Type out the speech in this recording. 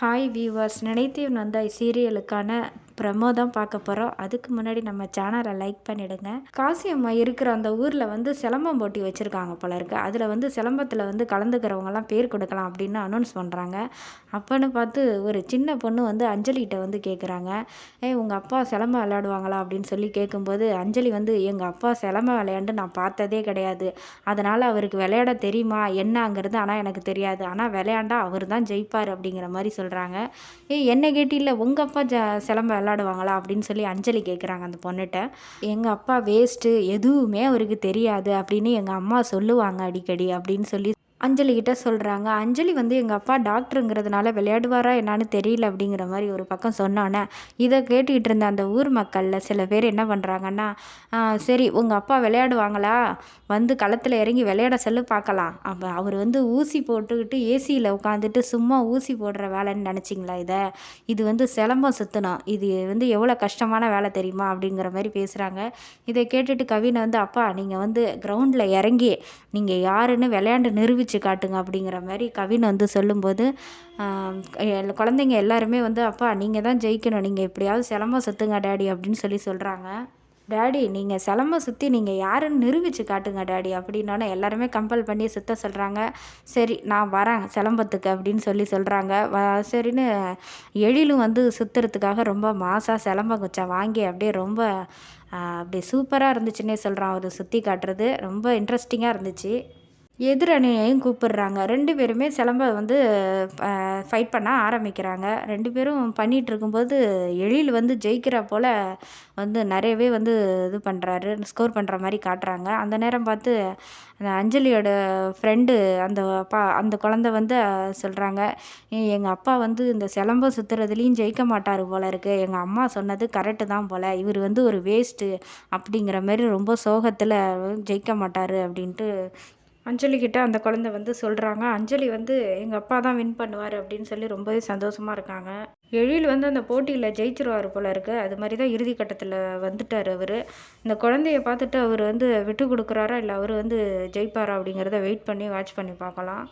Hi viewers நினைத்தேன் வந்தாய் சீரியலுக்கான promo தான் பார்க்க போகிறோம் அதுக்கு முன்னாடி நம்ம சேனலை லைக் பண்ணிவிடுங்க காசி அம்மா இருக்கிற அந்த ஊரில் வந்து சிலம்பம் போட்டி வச்சுருக்காங்க போல இருக்கு. அதில் வந்து சிலம்பத்தில் வந்து கலந்துக்கிறவங்கலாம் பேர் கொடுக்கலாம் அப்படின்னு அனௌன்ஸ் பண்ணுறாங்க அப்போன்னு பார்த்து ஒரு சின்ன பொண்ணு வந்து அஞ்சலிகிட்ட வந்து கேட்குறாங்க ஏ உங்கள் அப்பா சிலம்பம் விளையாடுவாங்களா அப்படின்னு சொல்லி கேட்கும்போது அஞ்சலி வந்து எங்கள் அப்பா சிலம்பம் விளையாண்டு நான் பார்த்ததே கிடையாது. அதனால் அவருக்கு விளையாட தெரியுமா? என்னங்கிறது ஆனால் எனக்கு தெரியாது. ஆனால் விளையாண்டா அவர் தான் ஜெயிப்பார் அப்படிங்கிற மாதிரி சொல்கிறாங்க ஏ என்ன கேட்டில்ல உங்கள் அப்பா ஜ சிலம்பம் விளாடுவாங்களா அப்படின்னு சொல்லி அஞ்சலி கேட்குறாங்க அந்த பொண்ணுகிட்ட எங்கள் அப்பா வேஸ்ட்டு எதுவுமே அவருக்கு தெரியாது அப்படின்னு எங்கள் அம்மா சொல்லுவாங்க அடிக்கடி அப்படின்னு சொல்லி அஞ்சலிக்கிட்ட சொல்கிறாங்க அஞ்சலி வந்து எங்கள் அப்பா டாக்டருங்கிறதுனால விளையாடுவாரா என்னான்னு தெரியல அப்படிங்கிற மாதிரி ஒரு பக்கம் சொன்னோன்னே இதை கேட்டுக்கிட்டு இருந்த அந்த ஊர் மக்களில் சில பேர் என்ன பண்ணுறாங்கன்னா சரி உங்கள் அப்பா விளையாடுவாங்களா? வந்து களத்தில் இறங்கி விளையாட சொல்லு பார்க்கலாம். அப்போ அவர் வந்து ஊசி போட்டுக்கிட்டு ஏசியில் உட்காந்துட்டு சும்மா ஊசி போடுற வேலைன்னு நினச்சிங்களா இதை? இது வந்து சிலம்பம் சுற்றணும் இது வந்து எவ்வளோ கஷ்டமான வேலை தெரியுமா? அப்படிங்கிற மாதிரி பேசுகிறாங்க இதை கேட்டுட்டு கவினை வந்து அப்பா நீங்கள் வந்து கிரவுண்டில் இறங்கி நீங்கள் யாருன்னு விளையாண்டு நிரூபிச்சு நிரூபித்து காட்டுங்க அப்படிங்கிற மாதிரி கவின் வந்து சொல்லும்போது குழந்தைங்க எல்லாருமே வந்து அப்பா நீங்கள் தான் ஜெயிக்கணும். நீங்கள் எப்படியாவது சிலம்ப சுற்றுங்க டேடி அப்படின்னு சொல்லி சொல்கிறாங்க டேடி நீங்கள் சிலம்ப சுற்றி நீங்கள் யாருன்னு நிரூபித்து காட்டுங்க டேடி அப்படின்னோடனே எல்லாருமே கம்பல் பண்ணி சுற்ற சொல்கிறாங்க சரி நான் வரேன் சிலம்பத்துக்கு அப்படின்னு சொல்லி சொல்கிறாங்க வ சரின்னு எழிலும் வந்து சுற்றுறதுக்காக ரொம்ப மாசாக சிலம்ப குச்சா வாங்கி அப்படியே ரொம்ப அப்படியே சூப்பராக இருந்துச்சுன்னே சொல்கிறான் அவர் சுற்றி காட்டுறது ரொம்ப இன்ட்ரெஸ்டிங்காக இருந்துச்சு. எதிரணியையும் கூப்பிடுறாங்க. ரெண்டு பேருமே சிலம்ப வந்து ஃபைட் பண்ண ஆரம்பிக்கிறாங்க. ரெண்டு பேரும் பண்ணிகிட்டு இருக்கும்போது எழில் வந்து ஜெயிக்கிற போல் வந்து நிறையவே வந்து இது பண்ணுறாரு ஸ்கோர் பண்ணுற மாதிரி காட்டுறாங்க. அந்த நேரம் பார்த்து அந்த அஞ்சலியோட ஃப்ரெண்டு அந்த அப்பா அந்த குழந்த வந்து சொல்கிறாங்க எங்கள் அப்பா வந்து இந்த சிலம்ப சுற்றுறதுலேயும் ஜெயிக்க மாட்டார் போல இருக்குது எங்கள் அம்மா சொன்னது கரெக்டு தான் போல். இவர் வந்து ஒரு வேஸ்ட்டு அப்படிங்கிற மாதிரி ரொம்ப சோகத்தில் ஜெயிக்க மாட்டார் அப்படின்ட்டு அஞ்சலிக்கிட்ட அந்த குழந்தை வந்து சொல்கிறாங்க அஞ்சலி வந்து எங்கள் அப்பா தான் வின் பண்ணுவார் அப்படின்னு சொல்லி ரொம்பவே சந்தோஷமாக இருக்காங்க. எழில் வந்து அந்த போட்டியில் ஜெயிச்சிருவார் போல இருக்கு. அது மாதிரி தான் இறுதி கட்டத்தில் வந்துட்டார் அவர். இந்த குழந்தைய பார்த்துட்டு அவர் வந்து விட்டு கொடுக்குறாரா? இல்லை அவர் வந்து ஜெயிப்பாரா அப்படிங்கிறத வெயிட் பண்ணி வாட்ச் பண்ணி பார்க்கலாம்.